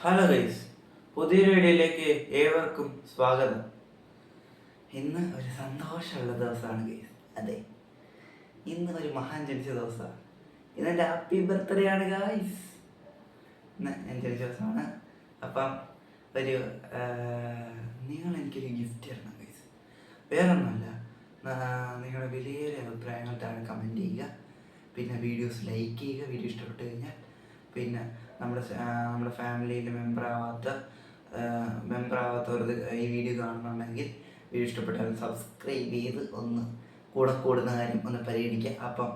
Hello guys പുതിയൊരു വീഡിയോയിലേക്ക് ഏവർക്കും സ്വാഗതം. ഇന്ന് ഒരു സന്തോഷമുള്ള ദിവസമാണ് ഗൈസ്. അതെ ഇന്ന് ഒരു മഹാൻ ജനിച്ച ദിവസമാണ്. ഇന്ന് എന്റെ ഹാപ്പി ബർത്ത്ഡേ ആണ് ഗൈസ്. ഇന്ന് ഞാൻ ജനിച്ച ദിവസമാണ്. അപ്പം ഒരു നിങ്ങൾ എനിക്കൊരു ഗിഫ്റ്റ് തരണം ഗൈസ്. വേറൊന്നുമല്ല നിങ്ങളുടെ വിലയേറിയ അഭിപ്രായങ്ങൾ താഴെ കമന്റ് ചെയ്യുക. പിന്നെ വീഡിയോസ് ലൈക്ക് ചെയ്യുക വീഡിയോ ഇഷ്ടപ്പെട്ട് കഴിഞ്ഞാൽ പിന്നെ നമ്മുടെ നമ്മുടെ ഫാമിലിയിൽ മെമ്പറാവാത്ത മെമ്പറാവാത്തവർക്ക് ഈ വീഡിയോ കാണുന്നുണ്ടെങ്കിൽ വീഡിയോ ഇഷ്ടപ്പെട്ടാൽ സബ്സ്ക്രൈബ് ചെയ്ത് ഒന്ന് കൂടെ കൂടുന്ന കാര്യം ഒന്ന് പരിഗണിക്കുക. അപ്പം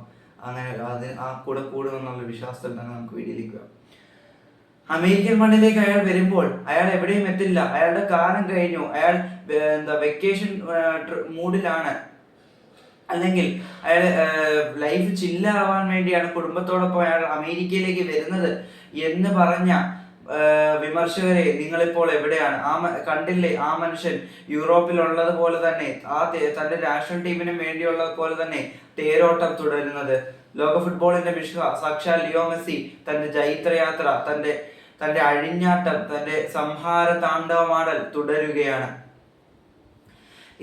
അങ്ങനെ അത് ആ കൂടെ കൂടുമെന്നുള്ള വിശ്വാസത്തിൽ തന്നെ നമുക്ക് വീഡിയോയിലേക്ക് പോകാം അമേരിക്കൻ മണ്ണിലേക്ക് അയാൾ വരുമ്പോൾ അയാൾ എവിടെയും എത്തില്ല. അയാളുടെ കാലം കഴിഞ്ഞു. അയാൾ എന്താ വെക്കേഷൻ മൂഡിലാണ് അല്ലെങ്കിൽ അയാൾ ലൈഫ് ചില്ലാവാൻ വേണ്ടിയാണ് കുടുംബത്തോടൊപ്പം അയാൾ അമേരിക്കയിലേക്ക് വരുന്നത് എന്ന് പറഞ്ഞ വിമർശകരെ നിങ്ങളിപ്പോൾ എവിടെയാണ്? ആ കണ്ടില്ലേ? ആ മനുഷ്യൻ യൂറോപ്പിലുള്ളത് പോലെ തന്നെ ആ തന്റെ നാഷണൽ ടീമിനും വേണ്ടിയുള്ളത് പോലെ തന്നെ തേരോട്ടം തുടരുന്നത്. ലോക ഫുട്ബോളിന്റെ വിശ്വ സാക്ഷാൽ ലിയോ മെസ്സി തന്റെ ജൈത്രയാത്ര തന്റെ തന്റെ അഴിഞ്ഞാട്ടം തന്റെ സംഹാര താണ്ഡവമാടൽ തുടരുകയാണ്.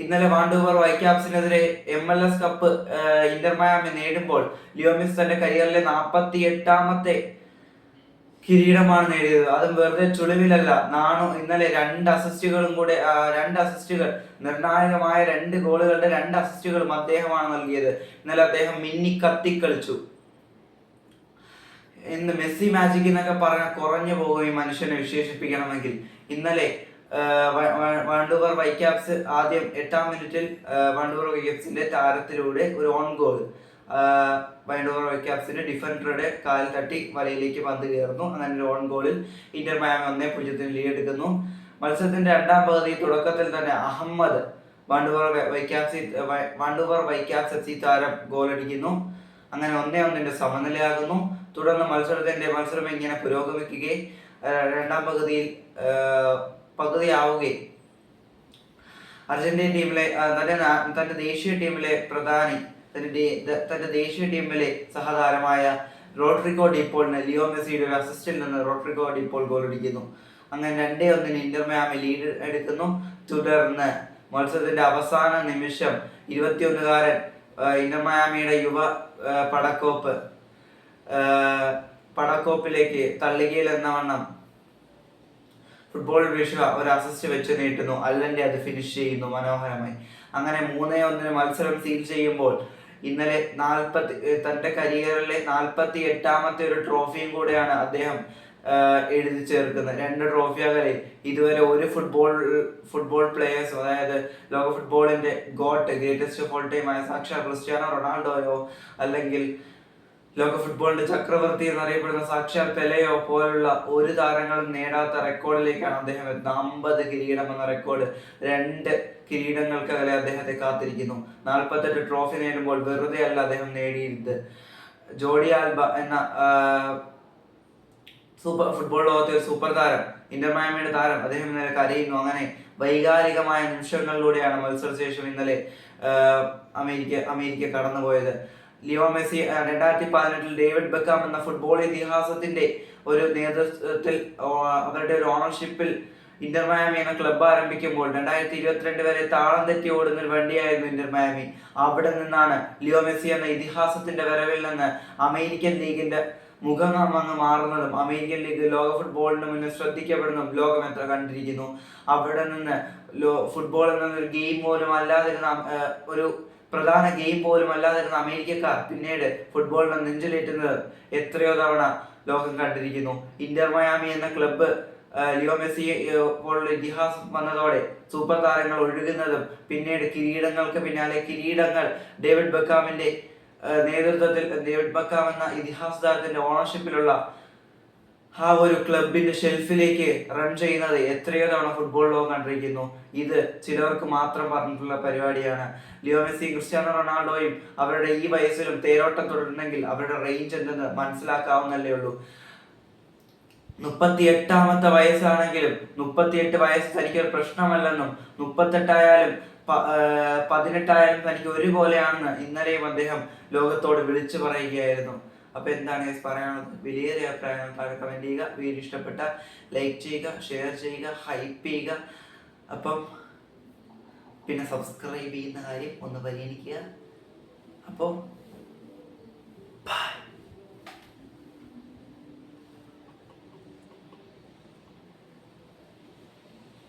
ഇന്നലെ Vancouver വൈക്യാപ്സിനെതിരെ M L S cup Inter Miami നേടുമ്പോൾ ലിയോമിസ് തന്റെ കരിയറിലെ നാൽപ്പത്തി എട്ടാമത്തെ കിരീടമാണ് നേടിയത്. അതും വെറുതെ ചുളിവിലല്ല. നാണു ഇന്നലെ രണ്ട് അസിസ്റ്റുകളും കൂടെ രണ്ട് അസിസ്റ്റുകൾ നിർണായകമായ രണ്ട് ഗോളുകളുടെ രണ്ട് അസിസ്റ്റുകളും അദ്ദേഹമാണ് നൽകിയത്. ഇന്നലെ അദ്ദേഹം മിന്നി കത്തിക്കളിച്ചു ഇന്ന് മെസ്സി മാജിക് എന്നൊക്കെ പറഞ്ഞാൽ കുറഞ്ഞു പോകും ഈ മനുഷ്യനെ വിശേഷിപ്പിക്കണമെങ്കിൽ. ഇന്നലെ വാണ്ടൂവർ വൈക്യാപ്സ് ആദ്യം എട്ടാം മിനിറ്റിൽ വാണ്ടൂവർ വൈക്യാപ്സിന്റെ താരത്തിലൂടെ ഒരു ഓൺ ഗോൾ വൈൻഡോവർ വൈക്യാപ്സിന്റെ ഡിഫൻഡറുടെ കാൽ തട്ടി വലയിലേക്ക് പന്ത് കയറുന്നു. അങ്ങനെ ഓൺ ഗോളിൽ ഇന്റർ മയാമി ഒന്നേ പൂജ്യത്തിന് ലീഡ് എടുക്കുന്നു. മത്സരത്തിന്റെ രണ്ടാം പകുതി തുടക്കത്തിൽ തന്നെ അഹമ്മദ് വാണ്ടൂവർ വൈക്യാപ്സി വാണ്ടൂവർ വൈക്യാപ്സ് എഫ് സി താരം ഗോളടിക്കുന്നു അങ്ങനെ ഒന്നേ ഒന്നിന്റെ സമനിലയാകുന്നു. തുടർന്ന് മത്സരത്തിന്റെ മത്സരം ഇങ്ങനെ പുരോഗമിക്കുകയും രണ്ടാം പകുതിയിൽ പകുതിയാവുകയും അർജന്റീന ടീമിലെ തന്റെ തന്റെ ദേശീയ ടീമിലെ പ്രധാനി തന്റെ തന്റെ ദേശീയ ടീമിലെ സഹതാരമായ റോഡ്രിഗോ ഡിപ്പോളിന് ലിയോ മെസ്സിയുടെ ഒരു അസിസ്റ്റിൽ നിന്ന് റോഡ്രിഗോ ഡിപ്പോൾ ഗോളടിക്കുന്നു അങ്ങനെ രണ്ടേ ഒന്നിന് ഇന്റർ മയാമി ലീഡ് എടുക്കുന്നു. തുടർന്ന് മത്സരത്തിന്റെ അവസാന നിമിഷം ഇരുപത്തിയൊന്നുകാരൻ ഇന്റർമയാമിയുടെ ഇന്റർ മയാമിയുടെ യുവ പടക്കോപ്പ് പടക്കോപ്പിലേക്ക് തള്ളികയിൽ എന്ന വണ്ണം ഫുട്ബോൾ വിശ്വ ഒരു അസിസ്റ്റ് വെച്ച് നീട്ടുന്നു. അല്ലെങ്കിൽ അത് ഫിനിഷ് ചെയ്യുന്നു മനോഹരമായി. അങ്ങനെ മൂന്നേ ഒന്നിന് മത്സരം സീൽ ചെയ്യുമ്പോൾ ഇന്നലെ നാൽപ്പത്തി തന്റെ കരിയറിലെ നാൽപ്പത്തി എട്ടാമത്തെ ഒരു ട്രോഫിയും കൂടെയാണ് അദ്ദേഹം എഴുതി ചേർക്കുന്നത്. രണ്ട് ട്രോഫി അകലെ ഇതുവരെ ഒരു ഫുട്ബോൾ ഫുട്ബോൾ പ്ലേയേഴ്സ് അതായത് ലോക ഫുട്ബോളിന്റെ GOAT greatest of all time ആയ സാക്ഷാ ക്രിസ്ത്യാനോ റൊണാൾഡോയോ അല്ലെങ്കിൽ ലോക ഫുട്ബോളിന്റെ ചക്രവർത്തി എന്നറിയപ്പെടുന്ന സാക്ഷാൽ പെലയോ പോലുള്ള ഒരു താരങ്ങളും നേടാത്ത റെക്കോർഡിലേക്കാണ് അദ്ദേഹം എത്തുന്നത്. അമ്പത് കിരീടം എന്ന റെക്കോർഡ് രണ്ട് കിരീടങ്ങൾക്ക് അകലെ അദ്ദേഹത്തെ കാത്തിരിക്കുന്നു. നാൽപ്പത്തെട്ട് ട്രോഫി നേടുമ്പോൾ വെറുതെ അല്ല അദ്ദേഹം നേടിയിരുന്നത്. ജോഡി ആൽബ എന്ന സൂപ്പർ ഫുട്ബോൾ ലോകത്തെ ഒരു സൂപ്പർ താരം ഇന്റർ താരം അദ്ദേഹം ഇന്നലെ കരയുന്നു. അങ്ങനെ വൈകാരികമായ നിമിഷങ്ങളിലൂടെയാണ് മത്സരശേഷം ഇന്നലെ അമേരിക്ക അമേരിക്ക കടന്നുപോയത്. ലിയോ മെസ്സി രണ്ടായിരത്തി പതിനെട്ടിൽ ഡേവിഡ് ബെക്കാം എന്ന ഫുട്ബോൾ ഇതിഹാസത്തിന്റെ ഒരു നേതൃത്വത്തിൽ അവരുടെ ഒരു ഓണർഷിപ്പിൽ ഇന്റർ മയാമി എന്ന ക്ലബ്ബ് ആരംഭിക്കുമ്പോൾ രണ്ടായിരത്തി ഇരുപത്തിരണ്ട് വരെ താളം തെറ്റി ഓടുന്ന ഒരു വണ്ടിയായിരുന്നു ഇന്റർ മയാമി. അവിടെ നിന്നാണ് ലിയോ മെസ്സി എന്ന ഇതിഹാസത്തിന്റെ വരവിൽ നിന്ന് അമേരിക്കൻ ലീഗിന്റെ മുഖം അങ്ങ് മാറുന്നതും അമേരിക്കൻ ലീഗ് ലോക ഫുട്ബോളിന് മുന്നിൽ ശ്രദ്ധിക്കപ്പെടുന്നതും ലോകം എത്ര കണ്ടിരിക്കുന്നു. അവിടെ നിന്ന് ലോ ഫുട്ബോൾ എന്നൊരു ഗെയിം പോലും അല്ലാതിരുന്ന ഒരു പ്രധാന ഗെയിം പോലും അല്ലാതിരുന്ന അമേരിക്കക്കാർ പിന്നീട് ഫുട്ബോളിനെ നെഞ്ചിലേറ്റുന്നത് എത്രയോ തവണ ലോകം കണ്ടിരിക്കുന്നു. ഇന്റർ മയാമി എന്ന ക്ലബ്ബ് ലിയോ മെസ്സി പോലുള്ള ഇതിഹാസം വന്നതോടെ സൂപ്പർ താരങ്ങൾ ഒഴുകുന്നതും പിന്നീട് കിരീടങ്ങൾക്ക് പിന്നാലെ കിരീടങ്ങൾ ഡേവിഡ് ബക്കാമിന്റെ നേതൃത്വത്തിൽ ഡേവിഡ് ബക്കാം എന്ന ഇതിഹാസ താരത്തിന്റെ ഓണർഷിപ്പിലുള്ള ആ ഒരു ക്ലബിന്റെ ഷെൽഫിലേക്ക് റൺ ചെയ്യുന്നത് എത്രയോ തവണ ഫുട്ബോൾ ലോകം കണ്ടിരിക്കുന്നു. ഇത് ചിലർക്ക് മാത്രം പറഞ്ഞിട്ടുള്ള പരിപാടിയാണ്. ലിയോ മെസ്സി ക്രിസ്ത്യാനോ റൊണാൾഡോയും അവരുടെ ഈ വയസ്സിലും തേരോട്ടം തുടരുന്നെങ്കിൽ അവരുടെ റേഞ്ച് എന്തെന്ന് മനസ്സിലാക്കാവുന്നല്ലേ ഉള്ളൂ. മുപ്പത്തി എട്ടാമത്തെ വയസ്സാണെങ്കിലും മുപ്പത്തിയെട്ട് വയസ്സ് തനിക്ക് ഒരു പ്രശ്നമല്ലെന്നും മുപ്പത്തെട്ടായാലും പതിനെട്ടായാലും തനിക്ക് ഒരുപോലെയാണെന്ന് ഇന്നലെയും അദ്ദേഹം ലോകത്തോട് വിളിച്ചു പറയുകയായിരുന്നു. അപ്പോൾ എന്താണ് പറയാനുള്ളത്? വലിയൊരു അഭിപ്രായങ്ങൾ താഴെ കമന്റ് ചെയ്യുക വീഡിയോ ഇഷ്ടപ്പെട്ട ലൈക്ക് ചെയ്യുക ഷെയർ ചെയ്യുക ഹൈപ്പ് ചെയ്യുക. അപ്പം പിന്നെ സബ്സ്ക്രൈബ് ചെയ്യുന്ന കാര്യം ഒന്ന് പരിഗണിക്കുക. അപ്പോൾ